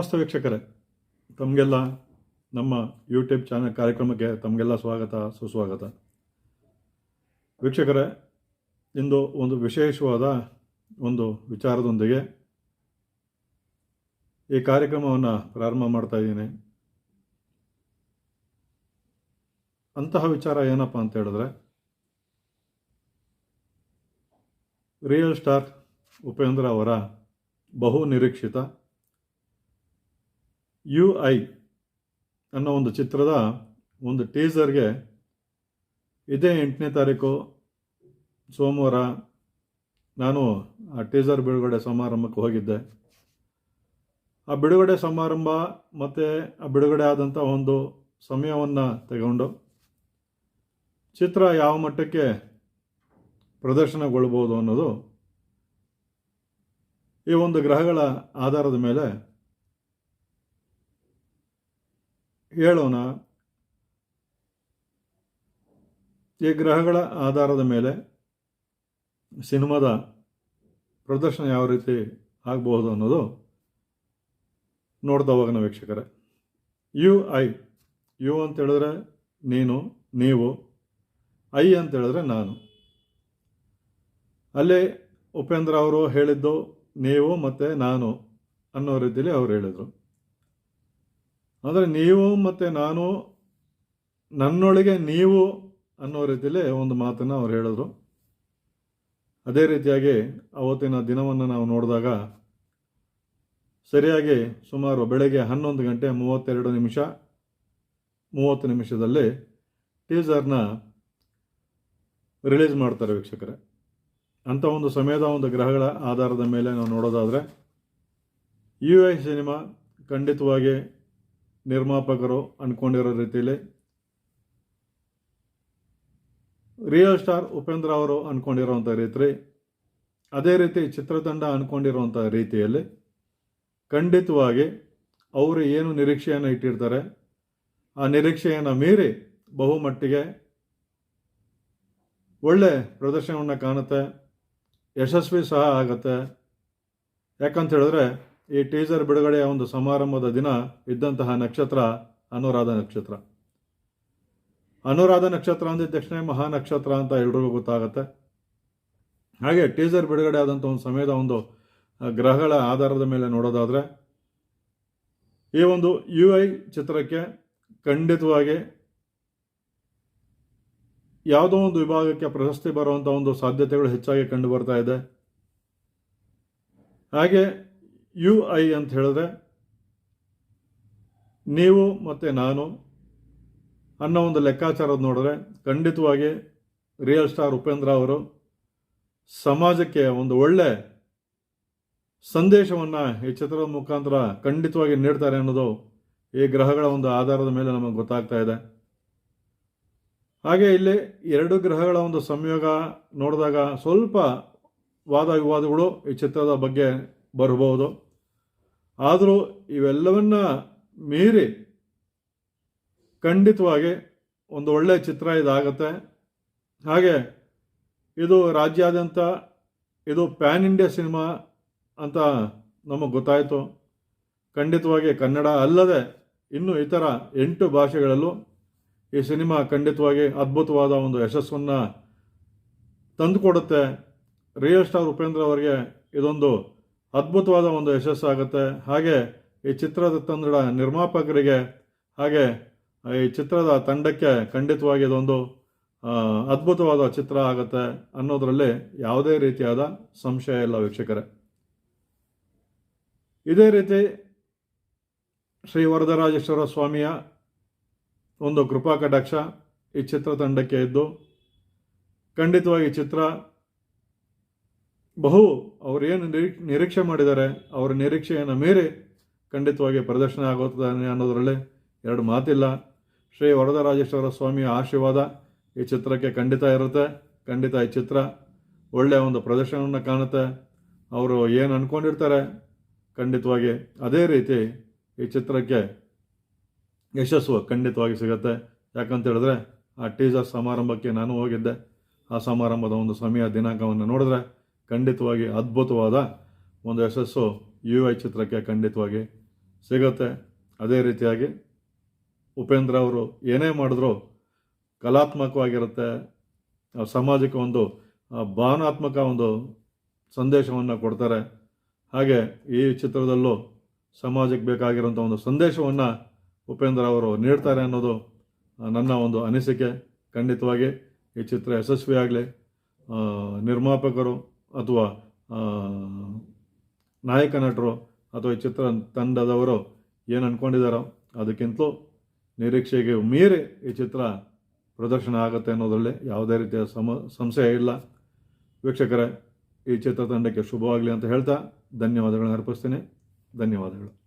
ನಮಸ್ತೆ ವೀಕ್ಷಕರೇ, ತಮಗೆಲ್ಲ ನಮ್ಮ ಯೂಟ್ಯೂಬ್ ಚಾನಲ್ ಕಾರ್ಯಕ್ರಮಕ್ಕೆ ತಮಗೆಲ್ಲ ಸ್ವಾಗತ, ಸುಸ್ವಾಗತ. ವೀಕ್ಷಕರೇ, ಇಂದು ಒಂದು ವಿಶೇಷವಾದ ಒಂದು ವಿಚಾರದೊಂದಿಗೆ ಈ ಕಾರ್ಯಕ್ರಮವನ್ನು ಪ್ರಾರಂಭ ಮಾಡ್ತಾ ಇದ್ದೀನಿ. ಅಂತಹ ವಿಚಾರ ಏನಪ್ಪ ಅಂತ ಹೇಳಿದ್ರೆ ರಿಯಲ್ ಸ್ಟಾರ್ ಉಪೇಂದ್ರ ಅವರ ಬಹು ನಿರೀಕ್ಷಿತ ಯು ಐ ಅನ್ನೋ ಒಂದು ಚಿತ್ರದ ಒಂದು ಟೀಸರ್ಗೆ ಇದೇ ಎಂಟನೇ ತಾರೀಕು ಸೋಮವಾರ ನಾನು ಆ ಟೀಸರ್ ಬಿಡುಗಡೆ ಸಮಾರಂಭಕ್ಕೆ ಹೋಗಿದ್ದೆ. ಆ ಬಿಡುಗಡೆ ಸಮಾರಂಭ ಮತ್ತು ಆ ಬಿಡುಗಡೆ ಆದಂಥ ಒಂದು ಸಮಯವನ್ನು ತಗೊಂಡು ಚಿತ್ರ ಯಾವ ಮಟ್ಟಕ್ಕೆ ಪ್ರದರ್ಶನಗೊಳ್ಬೋದು ಅನ್ನೋದು ಈ ಒಂದು ಗ್ರಹಗಳ ಆಧಾರದ ಮೇಲೆ ಹೇಳೋಣ. ಈ ಗ್ರಹಗಳ ಆಧಾರದ ಮೇಲೆ ಸಿನಿಮಾದ ಪ್ರದರ್ಶನ ಯಾವ ರೀತಿ ಆಗಬಹುದು ಅನ್ನೋದು ನೋಡ್ತಾ ಹೋಗೋಣ ವೀಕ್ಷಕರೇ. ಯು ಐ, ಯು ಅಂತ ಹೇಳಿದ್ರೆ ನೀನು, ನೀವು, ಐ ಅಂತ ಹೇಳಿದ್ರೆ ನಾನು. ಅಲ್ಲಿ ಉಪೇಂದ್ರ ಅವರು ಹೇಳಿದ್ದು ನೀವು ಮತ್ತು ನಾನು ಅನ್ನೋ ರೀತಿಯಲ್ಲಿ ಅವ್ರು ಹೇಳಿದರು. ಅಂದರೆ ನೀವು ಮತ್ತು ನಾನು, ನನ್ನೊಳಗೆ ನೀವು ಅನ್ನೋ ರೀತಿಯಲ್ಲಿ ಒಂದು ಮಾತನ್ನು ಅವ್ರು ಹೇಳಿದ್ರು. ಅದೇ ರೀತಿಯಾಗಿ ಅವತ್ತಿನ ದಿನವನ್ನು ನಾವು ನೋಡಿದಾಗ ಸರಿಯಾಗಿ ಸುಮಾರು ಬೆಳಗ್ಗೆ ಹನ್ನೊಂದು ಗಂಟೆ ಮೂವತ್ತೆರಡು ನಿಮಿಷ, ಮೂವತ್ತು ನಿಮಿಷದಲ್ಲಿ ಟೀಸರ್ನ ರಿಲೀಸ್ ಮಾಡ್ತಾರೆ ವೀಕ್ಷಕರೇ. ಅಂಥ ಒಂದು ಸಮಯದ ಒಂದು ಗ್ರಹಗಳ ಆಧಾರದ ಮೇಲೆ ನಾವು ನೋಡೋದಾದರೆ, ಯು ಐ ಸಿನಿಮಾ ಖಂಡಿತವಾಗಿ ನಿರ್ಮಾಪಕರು ಅಂದ್ಕೊಂಡಿರೋ ರೀತಿಯಲ್ಲಿ ರಿಯಲ್ ಸ್ಟಾರ್ ಉಪೇಂದ್ರ ಅವರು ಅಂದ್ಕೊಂಡಿರೋವಂಥ ರೀತಿ, ಅದೇ ರೀತಿ ಚಿತ್ರತಂಡ ಅಂದ್ಕೊಂಡಿರುವಂಥ ರೀತಿಯಲ್ಲಿ ಖಂಡಿತವಾಗಿ ಅವರು ಏನು ನಿರೀಕ್ಷೆಯನ್ನು ಇಟ್ಟಿರ್ತಾರೆ, ಆ ನಿರೀಕ್ಷೆಯನ್ನು ಮೀರಿ ಬಹುಮಟ್ಟಿಗೆ ಒಳ್ಳೆ ಪ್ರದರ್ಶನವನ್ನು ಕಾಣುತ್ತೆ, ಯಶಸ್ವಿ ಸಹ ಆಗುತ್ತೆ. ಯಾಕಂತ ಹೇಳಿದ್ರೆ ಈ ಟೀಸರ್ ಬಿಡುಗಡೆಯ ಒಂದು ಸಮಾರಂಭದ ದಿನ ಇದ್ದಂತಹ ನಕ್ಷತ್ರ ಅನುರಾಧ ನಕ್ಷತ್ರ. ಅನುರಾಧ ನಕ್ಷತ್ರ ಅಂದಿದ ತಕ್ಷಣ ಮಹಾ ನಕ್ಷತ್ರ ಅಂತ ಎಲ್ರಿಗೂ ಗೊತ್ತಾಗುತ್ತೆ. ಹಾಗೆ ಟೀಸರ್ ಬಿಡುಗಡೆ ಆದಂಥ ಒಂದು ಸಮಯದ ಒಂದು ಗ್ರಹಗಳ ಆಧಾರದ ಮೇಲೆ ನೋಡೋದಾದರೆ, ಈ ಒಂದು ಯು ಐ ಚಿತ್ರಕ್ಕೆ ಖಂಡಿತವಾಗಿ ಯಾವುದೋ ಒಂದು ವಿಭಾಗಕ್ಕೆ ಪ್ರಶಸ್ತಿ ಬರುವಂಥ ಒಂದು ಸಾಧ್ಯತೆಗಳು ಹೆಚ್ಚಾಗಿ ಕಂಡು ಬರ್ತಾ ಇದೆ. ಹಾಗೆ ಯು ಐ ಅಂತ ಹೇಳಿದ್ರೆ, ನೀವು ಮತ್ತು ನಾನು ಅನ್ನೋ ಒಂದು ಲೆಕ್ಕಾಚಾರದ ನೋಡಿದ್ರೆ ಖಂಡಿತವಾಗಿ ರಿಯಲ್ ಸ್ಟಾರ್ ಉಪೇಂದ್ರ ಅವರು ಸಮಾಜಕ್ಕೆ ಒಂದು ಒಳ್ಳೆ ಸಂದೇಶವನ್ನು ಈ ಚಿತ್ರದ ಮುಖಾಂತರ ಖಂಡಿತವಾಗಿ ನೀಡ್ತಾರೆ ಅನ್ನೋದು ಈ ಗ್ರಹಗಳ ಒಂದು ಆಧಾರದ ಮೇಲೆ ನಮಗೆ ಗೊತ್ತಾಗ್ತಾ ಇದೆ. ಹಾಗೆ ಇಲ್ಲಿ ಎರಡು ಗ್ರಹಗಳ ಒಂದು ಸಂಯೋಗ ನೋಡಿದಾಗ ಸ್ವಲ್ಪ ವಾದ ವಿವಾದಗಳು ಈ ಚಿತ್ರದ ಬಗ್ಗೆ ಬರಬಹುದು. ಆದರೂ ಇವೆಲ್ಲವನ್ನ ಮೀರಿ ಖಂಡಿತವಾಗಿ ಒಂದು ಒಳ್ಳೆಯ ಚಿತ್ರ ಇದಾಗತ್ತೆ. ಹಾಗೆ ಇದು ರಾಜ್ಯಾದ್ಯಂತ ಇದು ಪ್ಯಾನ್ ಇಂಡಿಯಾ ಸಿನಿಮಾ ಅಂತ ನಮಗೆ ಗೊತ್ತಾಯಿತು. ಖಂಡಿತವಾಗಿ ಕನ್ನಡ ಅಲ್ಲದೆ ಇನ್ನು ಇತರ ಎಂಟು ಭಾಷೆಗಳಲ್ಲೂ ಈ ಸಿನಿಮಾ ಖಂಡಿತವಾಗಿ ಅದ್ಭುತವಾದ ಒಂದು ಯಶಸ್ಸನ್ನು ತಂದುಕೊಡುತ್ತೆ. ರಿಯಲ್ ಸ್ಟಾರ್ ಉಪೇಂದ್ರ ಅವರಿಗೆ ಇದೊಂದು ಅದ್ಭುತವಾದ ಒಂದು ಯಶಸ್ಸಾಗುತ್ತೆ ಹಾಗೆ ಈ ಚಿತ್ರದ ತಂದಡ ನಿರ್ಮಾಪಕರಿಗೆ, ಹಾಗೆ ಈ ಚಿತ್ರದ ತಂಡಕ್ಕೆ ಖಂಡಿತವಾಗಿ ಇದೊಂದು ಅದ್ಭುತವಾದ ಚಿತ್ರ ಆಗುತ್ತೆ ಅನ್ನೋದರಲ್ಲಿ ಯಾವುದೇ ರೀತಿಯಾದ ಸಂಶಯ ಇಲ್ಲ ವೀಕ್ಷಕರೇ. ಇದೇ ರೀತಿ ಶ್ರೀ ವರದರಾಜೇಶ್ವರ ಸ್ವಾಮಿಯ ಒಂದು ಕೃಪಾ ಕಟಾಕ್ಷ ಈ ಚಿತ್ರತಂಡಕ್ಕೆ ಇದ್ದು, ಖಂಡಿತವಾಗಿ ಚಿತ್ರ ಬಹು ಅವರೇನು ನಿರೀಕ್ಷೆ ಮಾಡಿದ್ದಾರೆ, ಅವರ ನಿರೀಕ್ಷೆಯನ್ನು ಮೀರಿ ಖಂಡಿತವಾಗಿ ಪ್ರದರ್ಶನ ಆಗುತ್ತದೆ ಅನ್ನೋದರಲ್ಲಿ ಎರಡು ಮಾತಿಲ್ಲ. ಶ್ರೀ ವರದರಾಜೇಶ್ವರ ಸ್ವಾಮಿಯ ಆಶೀರ್ವಾದ ಈ ಚಿತ್ರಕ್ಕೆ ಖಂಡಿತ ಇರುತ್ತೆ. ಖಂಡಿತ ಈ ಚಿತ್ರ ಒಳ್ಳೆಯ ಒಂದು ಪ್ರದರ್ಶನವನ್ನು ಕಾಣುತ್ತೆ. ಅವರು ಏನು ಅಂದ್ಕೊಂಡಿರ್ತಾರೆ ಖಂಡಿತವಾಗಿ ಅದೇ ರೀತಿ ಈ ಚಿತ್ರಕ್ಕೆ ಯಶಸ್ಸು ಖಂಡಿತವಾಗಿ ಸಿಗುತ್ತೆ. ಯಾಕಂತ ಹೇಳಿದ್ರೆ ಆ ಟೀಸರ್ ಸಮಾರಂಭಕ್ಕೆ ನಾನು ಹೋಗಿದ್ದೆ. ಆ ಸಮಾರಂಭದ ಒಂದು ಸಮಯ ದಿನಾಂಕವನ್ನು ನೋಡಿದ್ರೆ ಖಂಡಿತವಾಗಿ ಅದ್ಭುತವಾದ ಒಂದು ಯಶಸ್ಸು ಯು ಐ ಚಿತ್ರಕ್ಕೆ ಖಂಡಿತವಾಗಿ ಸಿಗುತ್ತೆ. ಅದೇ ರೀತಿಯಾಗಿ ಉಪೇಂದ್ರ ಅವರು ಏನೇ ಮಾಡಿದ್ರೂ ಕಲಾತ್ಮಕವಾಗಿರುತ್ತೆ. ಸಮಾಜಕ್ಕೆ ಒಂದು ಭಾವನಾತ್ಮಕ ಒಂದು ಸಂದೇಶವನ್ನು ಕೊಡ್ತಾರೆ. ಹಾಗೆ ಈ ಚಿತ್ರದಲ್ಲೂ ಸಮಾಜಕ್ಕೆ ಬೇಕಾಗಿರುವಂಥ ಒಂದು ಸಂದೇಶವನ್ನು ಉಪೇಂದ್ರ ಅವರು ನೀಡ್ತಾರೆ ಅನ್ನೋದು ನನ್ನ ಒಂದು ಅನಿಸಿಕೆ. ಖಂಡಿತವಾಗಿ ಈ ಚಿತ್ರ ಯಶಸ್ವಿಯಾಗಲಿ. ನಿರ್ಮಾಪಕರು ಅಥವಾ ನಾಯಕ ನಟರು ಅಥವಾ ಚಿತ್ರ ತಂಡದವರು ಏನು ಅಂದ್ಕೊಂಡಿದ್ದಾರೋ ಅದಕ್ಕಿಂತಲೂ ನಿರೀಕ್ಷೆಗೆ ಮೀರಿ ಈ ಚಿತ್ರ ಪ್ರದರ್ಶನ ಆಗುತ್ತೆ ಅನ್ನೋದರಲ್ಲಿ ಯಾವುದೇ ರೀತಿಯ ಸಮ, ಸಂಶಯ ಇಲ್ಲ. ವೀಕ್ಷಕರೇ, ಈ ಚಿತ್ರತಂಡಕ್ಕೆ ಶುಭವಾಗಲಿ ಅಂತ ಹೇಳ್ತಾ ಧನ್ಯವಾದಗಳನ್ನು ಅರ್ಪಿಸ್ತೀನಿ. ಧನ್ಯವಾದಗಳು.